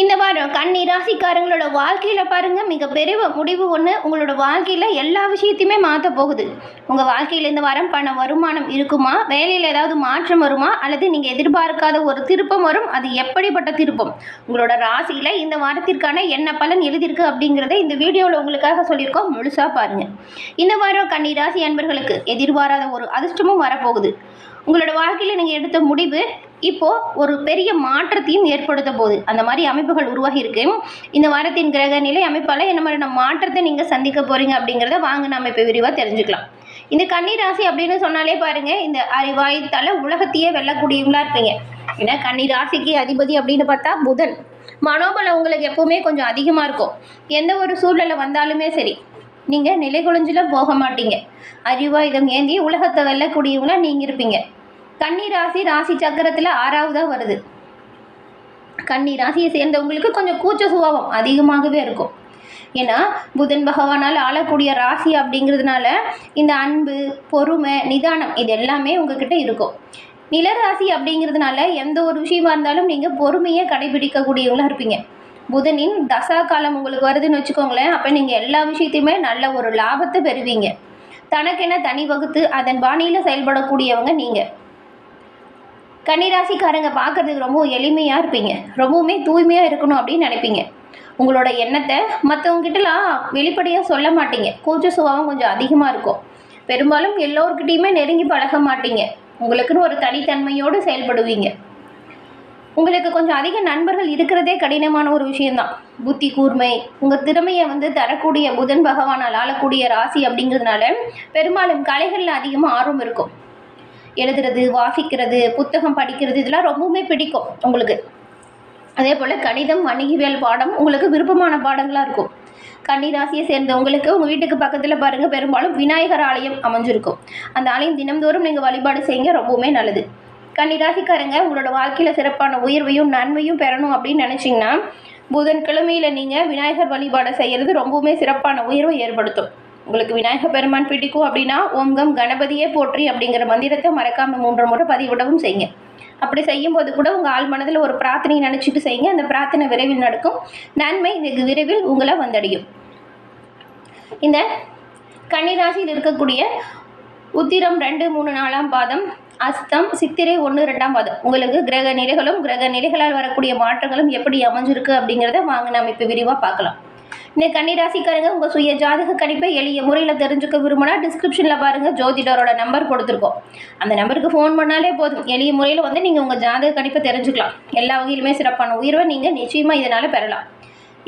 இந்த வாரம் கண்ணி ராசிக்காரங்களோட வாழ்க்கையில் பாருங்கள் மிகப்பெரிய முடிவு ஒன்று உங்களோட வாழ்க்கையில் எல்லா விஷயத்தையுமே மாற்ற போகுது. உங்கள் வாழ்க்கையில் இந்த வாரம் பண வருமானம் இருக்குமா? வேலையில் ஏதாவது மாற்றம் வருமா? அல்லது நீங்கள் எதிர்பார்க்காத ஒரு திருப்பம் வரும்? அது எப்படிப்பட்ட திருப்பம்? உங்களோட ராசியில் இந்த வாரத்திற்கான என்ன பலன் எழுதியிருக்கு அப்படிங்கிறத இந்த வீடியோவில் உங்களுக்காக சொல்லியிருக்கோம். முழுசாக பாருங்கள் இந்த வாரம் கண்ணி ராசி அன்பர்களுக்கு எதிர்பாராத ஒரு அதிர்ஷ்டமும் வரப்போகுது. உங்களோட வாழ்க்கையில் நீங்கள் எடுத்த முடிவு இப்போது ஒரு பெரிய மாற்றத்தையும் ஏற்படுத்த போகுது. அந்த மாதிரி அமைப்புகள் உருவாகி இருக்கு. இந்த வாரத்தின் கிரக நிலை அமைப்பால் என்ன மாதிரியான மாற்றத்தை நீங்கள் சந்திக்க போகிறீங்க அப்படிங்கிறத வாங்க நம்ம இப்போ விரிவாக தெரிஞ்சுக்கலாம். இந்த கன்னி ராசி அப்படின்னு சொன்னாலே பாருங்கள் இந்த அறிவாயத்தால் உலகத்தையே வெல்லக்கூடியவங்களா இருப்பீங்க. ஏன்னா கன்னி ராசிக்கு அதிபதி அப்படின்னு பார்த்தா புதன். மனோபலம் உங்களுக்கு எப்போவுமே கொஞ்சம் அதிகமாக இருக்கும். எந்த ஒரு சூழ்நிலை வந்தாலுமே சரி நீங்கள் நிலை குலைஞ்சிலாம் போக மாட்டீங்க. அறிவாயுதம் ஏந்தி உலகத்தை வெல்லக்கூடியவங்களா நீங்கள் இருப்பீங்க. கன்னி ராசி ராசி சக்கரத்தில் ஆறாவதாக வருது. கன்னி ராசியை சேர்ந்தவங்களுக்கு கொஞ்சம் கூச்ச சுபாவம் அதிகமாகவே இருக்கும். ஏன்னா புதன் பகவானால் ஆளக்கூடிய ராசி அப்படிங்கிறதுனால இந்த அன்பு பொறுமை நிதானம் இது எல்லாமே உங்ககிட்ட இருக்கும். நிலராசி அப்படிங்கிறதுனால எந்த ஒரு விஷயமா இருந்தாலும் நீங்கள் பொறுமையை கடைபிடிக்கக்கூடியவங்களாக இருப்பீங்க. புதனின் தசா காலம் உங்களுக்கு வருதுன்னு வச்சுக்கோங்களேன். அப்போ நீங்கள் எல்லா விஷயத்தையுமே நல்ல ஒரு லாபத்தை பெறுவீங்க. தனக்கென தனி வகுத்து அதன் பாணியில் செயல்படக்கூடியவங்க நீங்கள் கன்னிராசிக்காரங்க பார்க்கறதுக்கு ரொம்ப எளிமையாக இருப்பீங்க. ரொம்பவுமே தூய்மையாக இருக்கணும் அப்படின்னு நினைப்பீங்க. உங்களோட எண்ணத்தை மற்றவங்ககிட்டலாம் வெளிப்படையாக சொல்ல மாட்டீங்க. கூச்ச சுபாவம் கொஞ்சம் அதிகமாக இருக்கும். பெரும்பாலும் எல்லோருக்கிட்டேயுமே நெருங்கி பழக மாட்டீங்க. உங்களுக்குன்னு ஒரு தனித்தன்மையோடு செயல்படுவீங்க. உங்களுக்கு கொஞ்சம் அதிக நண்பர்கள் இருக்கிறதே கடினமான ஒரு விஷயம்தான். புத்தி கூர்மை உங்கள் திறமையை வந்து தரக்கூடிய புதன் பகவானால் ஆளக்கூடிய ராசி அப்படிங்கிறதுனால பெரும்பாலும் கலைகளில் அதிகமாக ஆர்வம் இருக்கும். எழுதுறது வாசிக்கிறது புத்தகம் படிக்கிறது இதெல்லாம் ரொம்பவுமே பிடிக்கும் உங்களுக்கு. அதே போல் கணிதம் வணிகவியல் பாடம் உங்களுக்கு விருப்பமான பாடங்களாக இருக்கும். கன்னிராசியை சேர்ந்தவங்களுக்கு உங்கள் வீட்டுக்கு பக்கத்தில் பாருங்கள் பெரும்பாலும் விநாயகர் ஆலயம் அமைஞ்சிருக்கும். அந்த ஆலயம் தினம்தோறும் நீங்கள் வழிபாடு செய்யுங்க ரொம்பவுமே நல்லது. கன்னிராசிக்காரங்க உங்களோட வாழ்க்கையில் சிறப்பான உயர்வையும் நன்மையும் பெறணும் அப்படின்னு நினச்சிங்கன்னா புதன்கிழமையில் நீங்கள் விநாயகர் வழிபாடு செய்கிறது ரொம்பவுமே சிறப்பான உயர்வை ஏற்படுத்தும். உங்களுக்கு விநாயகர் பெருமான் பிடிக்கும் அப்படின்னா ஓம்கம் கணபதியே போற்றி அப்படிங்கிற மந்திரத்தை மறக்காமல் மூன்று முறை பதிவிடவும் செய்யுங்க. அப்படி செய்யும்போது கூட உங்கள் ஆள் மனதில் ஒரு பிரார்த்தனையை நினச்சிட்டு செய்யுங்க. அந்த பிரார்த்தனை விரைவில் நடக்கும். நன்மை வெகு விரைவில் உங்களை வந்தடையும். இந்த கன்னிராசியில் இருக்கக்கூடிய உத்திரம் ரெண்டு மூணு நாலாம் பாதம் அஸ்தம் சித்திரை ஒன்று ரெண்டாம் பாதம். உங்களுக்கு கிரக நிலைகளும் கிரக நிலைகளால் வரக்கூடிய மாற்றங்களும் எப்படி அமைஞ்சிருக்கு அப்படிங்கிறத வாங்க நாம் இப்போ விரிவாக பார்க்கலாம். இந்த கன்னிராசிக்காரங்க உங்கள் சுய ஜாதக கணிப்பை எளிய முறையில் தெரிஞ்சுக்க விரும்பினா டிஸ்கிரிப்ஷனில் பாருங்கள் ஜோதிடரோட நம்பர் கொடுத்துருக்கோம். அந்த நம்பருக்கு ஃபோன் பண்ணாலே போதும். எளிய முறையில் வந்து நீங்கள் உங்கள் ஜாதக கணிப்பை தெரிஞ்சுக்கலாம். எல்லா வகையிலுமே சிறப்பான உயர்வை நீங்கள் நிச்சயமாக இதனால் பெறலாம்.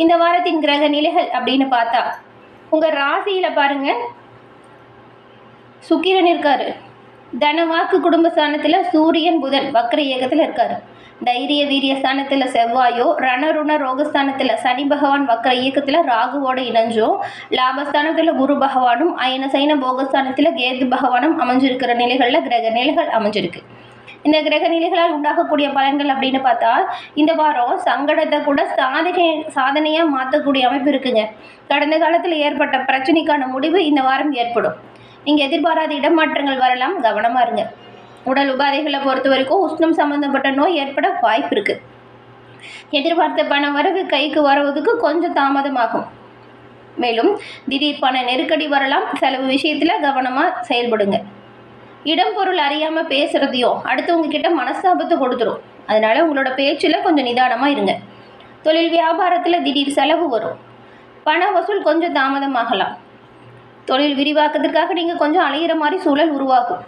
இந்த வாரத்தின் கிரக நிலைகள் அப்படின்னு பார்த்தா உங்கள் ராசியில் பாருங்கள் சுக்கிரன் இருக்காரு. தனவாக்கு குடும்ப ஸ்தானத்தில் சூரியன் புதன் வக்ர இயக்கத்தில் இருக்கார். தைரிய வீரிய ஸ்தானத்தில் செவ்வாயோ ரணருண ரோகஸ்தானத்தில் சனி பகவான் வக்ர இயக்கத்தில் ராகுவோட இணைஞ்சோ லாபஸ்தானத்தில் குரு பகவானும் அயன சைன போகஸ்தானத்தில் கேது பகவானும் அமைஞ்சிருக்கிற நிலைகளில் கிரக நிலைகள் அமைஞ்சிருக்கு. இந்த கிரக நிலைகளால் உண்டாகக்கூடிய பலன்கள் அப்படின்னு பார்த்தா இந்த வாரம் சங்கடத்தை கூட சாதனை சாதனையாக மாற்றக்கூடிய அமைப்பு இருக்குங்க. கடந்த காலத்தில் ஏற்பட்ட பிரச்சனைக்கான முடிவு இந்த வாரம் ஏற்படும். நீங்கள் எதிர்பாராத இடமாற்றங்கள் வரலாம். கவனமாக இருங்க. உடல் உபாதைகளை பொறுத்த வரைக்கும் உஷ்ணம் சம்மந்தப்பட்ட நோய் ஏற்பட வாய்ப்பு இருக்குது எதிர்பார்த்த பண வரவு கைக்கு வரவதுக்கு கொஞ்சம் தாமதமாகும். மேலும் திடீர் பண நெருக்கடி வரலாம். செலவு விஷயத்தில் கவனமாக செயல்படுங்க. இடம் பொருள் அறியாமல் பேசுகிறதையோ அடுத்தவங்க கிட்ட மனஸ்தாபத்தை கொடுத்துரும். அதனால் உங்களோட பேச்சில் கொஞ்சம் நிதானமாக இருங்க. தொழில் வியாபாரத்தில் திடீர் செலவு வரும். பண வசூல் கொஞ்சம் தாமதமாகலாம். தொழில் விரிவாக்கத்திற்காக நீங்கள் கொஞ்சம் அலையிற மாதிரி சூழல் உருவாகும்.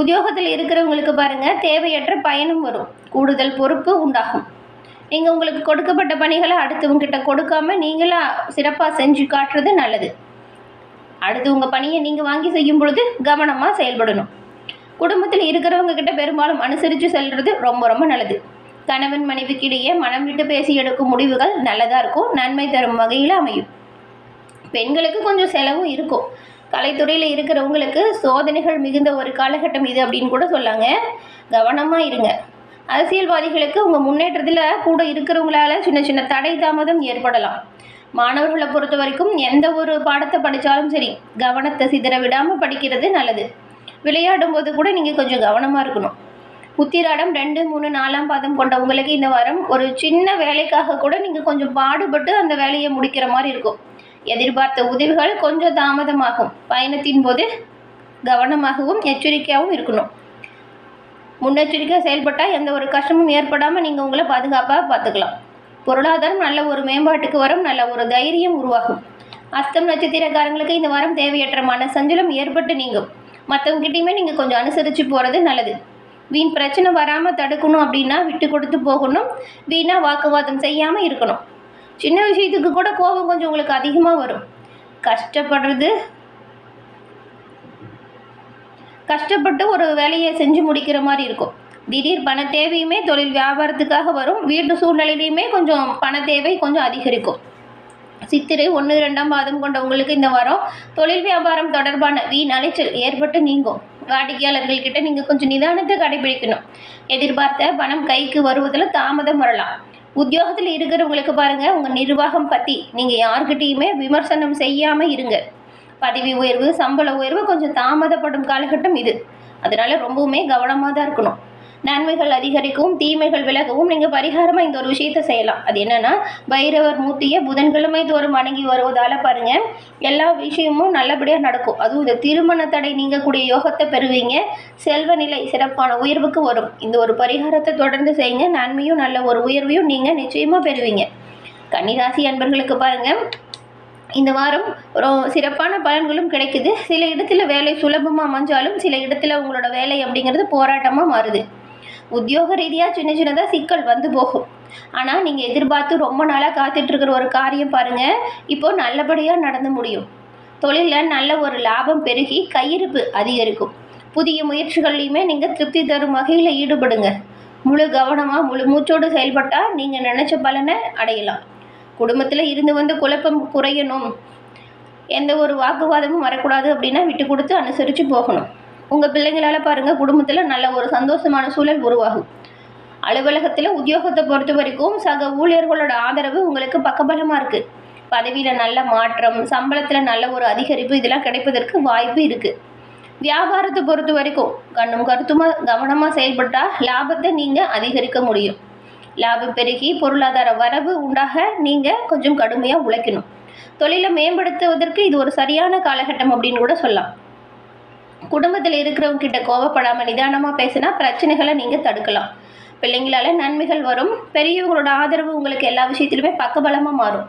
உத்தியோகத்தில் இருக்கிறவங்களுக்கு பாருங்கள் தேவையற்ற பயனும் வரும். கூடுதல் பொறுப்பு உண்டாகும். நீங்கள் உங்களுக்கு கொடுக்கப்பட்ட பணிகளை அடுத்தவங்கிட்ட கொடுக்காம நீங்களாக சிறப்பாக செஞ்சு காட்டுறது நல்லது. அடுத்து உங்கள் பணியை நீங்கள் வாங்கி செய்யும் பொழுது கவனமாக செயல்படணும். குடும்பத்தில் இருக்கிறவங்க கிட்ட பெரும்பாலும் அனுசரித்து செல்வது ரொம்ப ரொம்ப நல்லது. கணவன் மனைவிக்கிடையே மனம் விட்டு பேசி எடுக்கும் முடிவுகள் நல்லதாக இருக்கும். நன்மை தரும் வகையில் அமையும். பெண்களுக்கு கொஞ்சம் செலவும் இருக்கும். கலைத்துறையில் இருக்கிறவங்களுக்கு சோதனைகள் மிகுந்த ஒரு காலகட்டம் இது அப்படின்னு கூட சொல்லாங்க. கவனமாக இருங்க. அரசியல்வாதிகளுக்கு உங்கள் முன்னேற்றத்தில் கூட இருக்கிறவங்களால சின்ன சின்ன தடை தாமதம் ஏற்படலாம். மாணவர்களை பொறுத்த வரைக்கும் எந்த ஒரு பாடத்தை படித்தாலும் சரி கவனத்தை சிதற விடாமல் படிக்கிறது நல்லது. விளையாடும் போது கூட நீங்கள் கொஞ்சம் கவனமாக இருக்கணும். உத்திராடம் ரெண்டு மூணு நாலாம் பாதம் கொண்ட உங்களுக்கு இந்த வாரம் ஒரு சின்ன வேலைக்காக கூட நீங்கள் கொஞ்சம் பாடுபட்டு அந்த வேலையை முடிக்கிற மாதிரி இருக்கும். எதிர்பார்த்த உதவிகள் கொஞ்சம் தாமதமாகும். பயணத்தின் போது கவனமாகவும் எச்சரிக்கையாகவும் இருக்கணும். முன்னெச்சரிக்கையாக செயல்பட்டால் எந்த ஒரு கஷ்டமும் ஏற்படாமல் நீங்கள் உங்களை பாதுகாப்பாக பார்த்துக்கலாம். பொருளாதாரம் நல்ல ஒரு மேம்பாட்டுக்கு வரும் நல்ல ஒரு தைரியம் உருவாகும். அஸ்தம் நட்சத்திரக்காரங்களுக்கு இந்த வாரம் தேவையற்ற மன சஞ்சலம் ஏற்பட்டு நீங்கும். மற்றவங்ககிட்டயுமே நீங்கள் கொஞ்சம் அனுசரித்து போகிறது நல்லது. வீண் பிரச்சனை வராமல் தடுக்கணும் அப்படின்னா விட்டு கொடுத்து போகணும். வீணாக வாக்குவாதம் செய்யாமல் இருக்கணும். சின்ன விஷயத்துக்கு கூட கோபம் கொஞ்சம் உங்களுக்கு அதிகமாக வரும். கஷ்டப்படுறது கஷ்டப்பட்டு ஒரு வேலையை செஞ்சு முடிக்கிற மாதிரி இருக்கும். திடீர் பண தேவையுமே தொழில் வியாபாரத்துக்காக வரும். வீட்டு சூழ்நிலையிலையுமே கொஞ்சம் பண தேவை கொஞ்சம் அதிகரிக்கும். சித்திரை ஒன்று ரெண்டாம் பாதம் கொண்ட உங்களுக்கு இந்த வாரம் தொழில் வியாபாரம் தொடர்பான வீண் அலைச்சல் ஏற்பட்டு நீங்கும். வாடிக்கையாளர்கள்கிட்ட நீங்கள் கொஞ்சம் நிதானத்தை கடைபிடிக்கணும். எதிர்பார்த்த பணம் கைக்கு வருவதில் தாமதம் வரலாம். உத்தியோகத்தில் இருக்கிறவங்களுக்கு பாருங்கள் உங்கள் நிர்வாகம் பற்றி நீங்கள் யாருக்கிட்டேயுமே விமர்சனம் செய்யாமல் இருங்க. பதவி உயர்வு சம்பள உயர்வு கொஞ்சம் தாமதப்படும் காலகட்டம் இது. அதனால் ரொம்பவுமே கவனமாக தான் இருக்கணும். நன்மைகள் அதிகரிக்கவும் தீமைகள் விலகவும் நீங்கள் பரிகாரமாக இந்த ஒரு விஷயத்தை செய்யலாம். அது என்னென்னா பைரவர் மூர்த்தியை புதன்கிழமை தோறும் வணங்கி வருவதால் பாருங்கள் எல்லா விஷயமும் நல்லபடியாக நடக்கும். அதுவும் இந்த திருமண தடை நீங்கக்கூடிய யோகத்தை பெறுவீங்க. செல்வ நிலை சிறப்பான உயர்வுக்கு வரும். இந்த ஒரு பரிகாரத்தை தொடர்ந்து செய்யுங்க. நன்மையும் நல்ல ஒரு உயர்வையும் நீங்கள் நிச்சயமாக பெறுவீங்க. கன்னிராசி அன்பர்களுக்கு பாருங்கள் இந்த வாரம் ஒரு சிறப்பான பலன்களும் கிடைக்குது. சில இடத்துல வேலை சுலபமாக அமைஞ்சாலும் சில இடத்துல உங்களோட வேலை அப்படிங்கிறது போராட்டமாக மாறுது. உத்தியோக ரீதியாக சின்ன சின்னதாக சிக்கல் வந்து போகும். ஆனால் நீங்கள் எதிர்பார்த்து ரொம்ப நாளாக காத்துட்ருக்கிற ஒரு காரியம் பாருங்கள் இப்போ நல்லபடியாக நடந்து முடியும். தொழிலில் நல்ல ஒரு லாபம் பெருகி கையிருப்பு அதிகரிக்கும். புதிய முயற்சிகள்லையுமே நீங்கள் திருப்தி தரும் வகையில் ஈடுபடுங்க. முழு கவனமாக முழு மூச்சோடு செயல்பட்டால் நீங்கள் நினச்ச பலனை அடையலாம். குடும்பத்தில் இருந்து வந்து குழப்பம் குறையணும். எந்த ஒரு வாக்குவாதமும் வரக்கூடாது அப்படின்னா விட்டு கொடுத்து அனுசரித்து போகணும். உங்கள் பிள்ளைங்களால் பாருங்கள் குடும்பத்தில் நல்ல ஒரு சந்தோஷமான சூழல் உருவாகும். அலுவலகத்தில் உத்தியோகத்தை பொறுத்த வரைக்கும் சக ஊழியர்களோட ஆதரவு உங்களுக்கு பக்கபலமாக இருக்குது பதவியில் நல்ல மாற்றம் சம்பளத்தில் நல்ல ஒரு அதிகரிப்பு இதெல்லாம் கிடைப்பதற்கு வாய்ப்பு இருக்குது வியாபாரத்தை பொறுத்த வரைக்கும் கண்ணும் கருத்துமாக கவனமாக செயல்பட்டால் லாபத்தை நீங்கள் அதிகரிக்க முடியும். லாபம் பெருகி பொருளாதார வரவு உண்டாக நீங்கள் கொஞ்சம் கடுமையாக உழைக்கணும். தொழிலை மேம்படுத்துவதற்கு இது ஒரு சரியான காலகட்டம் அப்படின்னு கூட சொல்லலாம். குடும்பத்தில் இருக்கிறவங்க கிட்ட கோவப்படாமல் நிதானமாக பேசினா பிரச்சனைகளை நீங்கள் தடுக்கலாம். பிள்ளைங்களால நன்மைகள் வரும். பெரியவங்களோட ஆதரவு உங்களுக்கு எல்லா விஷயத்திலுமே பக்கபலமாக மாறும்.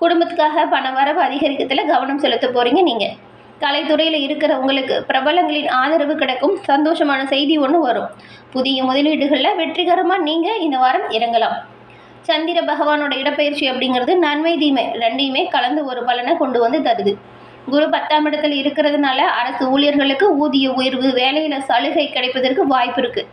குடும்பத்துக்காக பண வரவு அதிகரிக்கிறதுல கவனம் செலுத்த போகிறீங்க நீங்கள் கலைத்துறையில் இருக்கிற உங்களுக்கு பிரபலங்களின் ஆதரவு கிடைக்கும். சந்தோஷமான செய்தி ஒன்று வரும். புதிய முதலீடுகளில் வெற்றிகரமாக நீங்கள் இந்த வாரம் இறங்கலாம். சந்திர பகவானோட இடப்பெயர்ச்சி அப்படிங்கிறது நன்மை தீமை ரெண்டையுமே கலந்து ஒரு பலனை கொண்டு வந்து தருது. குரு பத்தாம் இடத்தில் இருக்கிறதுனால அரசு ஊழியர்களுக்கு ஊதிய உயர்வு வேலையில் சலுகை கிடைப்பதற்கு வாய்ப்பு இருக்குது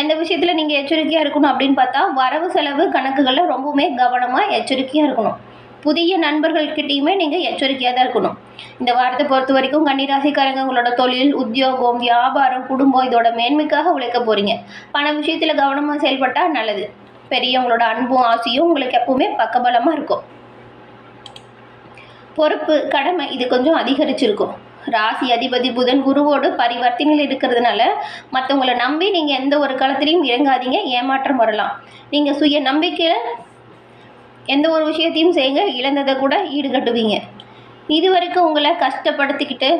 எந்த விஷயத்தில் நீங்கள் எச்சரிக்கையாக இருக்கணும் அப்படின்னு பார்த்தா வரவு செலவு கணக்குகளில் ரொம்பவுமே கவனமாக எச்சரிக்கையாக இருக்கணும். புதிய நண்பர்கள்கிட்டையுமே நீங்கள் எச்சரிக்கையாக தான் இருக்கணும். இந்த வாரத்தை பொறுத்த வரைக்கும் கன்னிராசிக்காரங்க உங்களோட தொழில் உத்தியோகம் வியாபாரம் குடும்பம் இதோட மேன்மைக்காக உழைக்க போகிறீங்க பண விஷயத்தில் கவனமாக செயல்பட்டால் நல்லது. பெரியவங்களோட அன்பும் ஆசையும் உங்களுக்கு எப்பவுமே பக்கபலமாக இருக்கும். பொறுப்பு கடமை இது கொஞ்சம் அதிகரிச்சிருக்கும். ராசி அதிபதி புதன் குருவோடு பரிவர்த்தனையில் இருக்கிறதுனால மற்றவங்கள நம்பி நீங்கள் எந்த ஒரு காலத்துலேயும் இறங்காதீங்க ஏமாற்றம் வரலாம். நீங்கள் சுய நம்பிக்கையில் எந்த ஒரு விஷயத்தையும் செய்யுங்க இழந்ததை கூட ஈடுகட்டுவீங்க. இது வரைக்கும் உங்களை கஷ்டப்படுத்திக்கிட்டு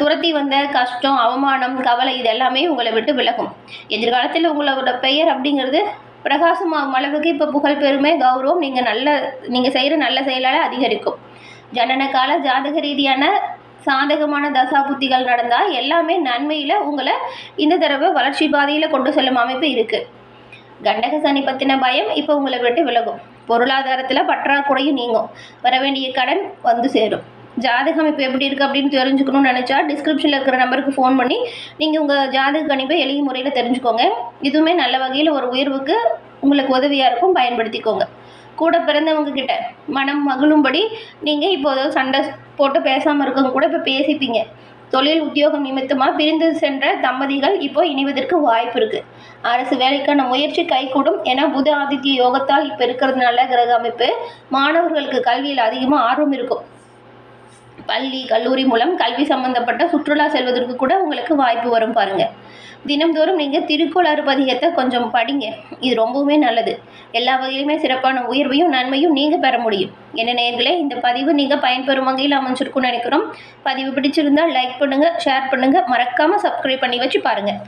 துரத்தி வந்த கஷ்டம் அவமானம் கவலை இது எல்லாமே உங்களை விட்டு விலகும். எதிர்காலத்தில் உங்களோட பெயர் அப்படிங்கிறது பிரகாசமாகும் அளவுக்கு இப்போ புகழ் பெருமை கௌரவம். நீங்கள் நல்ல நீங்கள் செய்கிற நல்ல செயலால் அதிகரிக்கும். ஜனன கால ஜாதக ரீதியான சாதகமான தசா புத்திகள் நடந்தால் எல்லாமே நன்மையில் உங்களை இந்த தடவை வளர்ச்சி பாதையில் கொண்டு செல்லும் அமைப்பு இருக்குது கண்டக சனி பற்றின பயம் இப்போ உங்களை விட்டு விலகும். பொருளாதாரத்தில் பற்றாக்குறையும் நீங்கும். வர வேண்டிய கடன் வந்து சேரும். ஜாதகம் இப்போ எப்படி இருக்குது அப்படின்னு தெரிஞ்சுக்கணும்னு நினச்சா டிஸ்கிரிப்ஷனில் இருக்கிற நம்பருக்கு ஃபோன் பண்ணி நீங்கள் உங்கள் ஜாதக கணிப்பை எளிய முறையில் தெரிஞ்சுக்கோங்க. இதுவுமே நல்ல வகையில் ஒரு உயர்வுக்கு உங்களுக்கு உதவியாக இருக்கும். பயன்படுத்திக்கோங்க. கூட பிறந்தவங்க கிட்ட மனம் மகிழும்படி நீங்கள் இப்போ ஏதோ சண்டை போட்டு பேசாமல் இருக்கவங்க கூட இப்போ பேசிப்பீங்க. தொழில் உத்தியோகம் நிமித்தமாக பிரிந்து சென்ற தம்பதிகள் இப்போ இணைவதற்கு வாய்ப்பு இருக்குது அரசு வேலைக்கான முயற்சி கைகூடும். ஏன்னா புத ஆதித்ய யோகத்தால் இப்போ இருக்கிறதுனால கிரக அமைப்பு. மாணவர்களுக்கு கல்வியில் அதிகமாக ஆர்வம் இருக்கும். பள்ளி கல்லூரி மூலம் கல்வி சம்பந்தப்பட்ட சுற்றுலா செல்வதற்கு கூட உங்களுக்கு வாய்ப்பு வரும் பாருங்கள் தினம்தோறும் நீங்கள் திருக்குறள் பதிகத்தை கொஞ்சம் படிங்க. இது ரொம்பவுமே நல்லது. எல்லா வகையிலுமே சிறப்பான உயர்வையும் நன்மையும் நீங்கள் பெற முடியும். என்ன நேர்களே இந்த பதிவு நீங்கள் பயன்பெறும் வகையில் அமைஞ்சிருக்கும்னு நினைக்கிறோம். பதிவு பிடிச்சிருந்தால் லைக் பண்ணுங்கள் ஷேர் பண்ணுங்கள் மறக்காமல் சப்ஸ்கிரைப் பண்ணி வச்சு பாருங்கள்